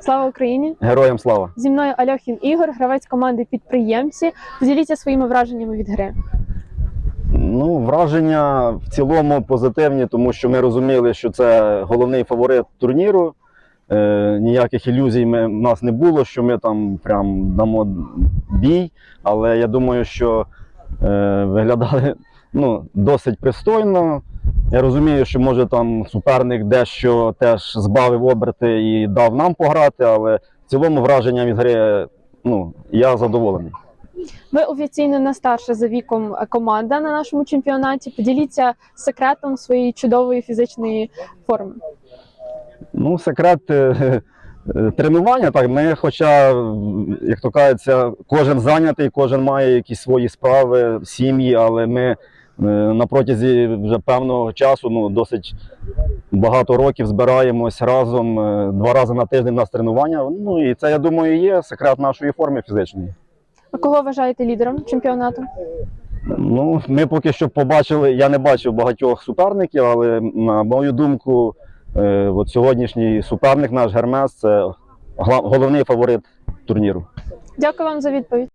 Слава Україні! Героям слава! Зі мною Альохін Ігор, гравець команди підприємці. Поділіться своїми враженнями від гри. Ну, враження в цілому позитивні, тому що ми розуміли, що це головний фаворит турніру. Е, ніяких ілюзій ми, в нас не було, що ми там прям дамо бій. Але я думаю, що е, виглядали ну, досить пристойно. Я розумію, що може там суперник дещо теж збавив оберти і дав нам пограти, але в цілому враження від гри ну, я задоволений. Ви офіційно найстарша за віком команда на нашому чемпіонаті. Поділіться секретом своєї чудової фізичної форми. Ну, секрет е, е, тренування. Так, ми, хоча, як то кажеться, кожен зайнятий, кожен має якісь свої справи, сім'ї, але ми на протязі вже певного часу, ну, досить багато років збираємось разом. е, Два рази на тиждень у нас тренування. Ну і це, я думаю, є секрет нашої форми фізичної. А кого вважаєте лідером чемпіонату? Ну, ми поки що побачили, я не бачив багатьох суперників, але на мою думку, е, от сьогоднішній суперник наш Гермес це головний фаворит турніру. Дякую вам за відповідь.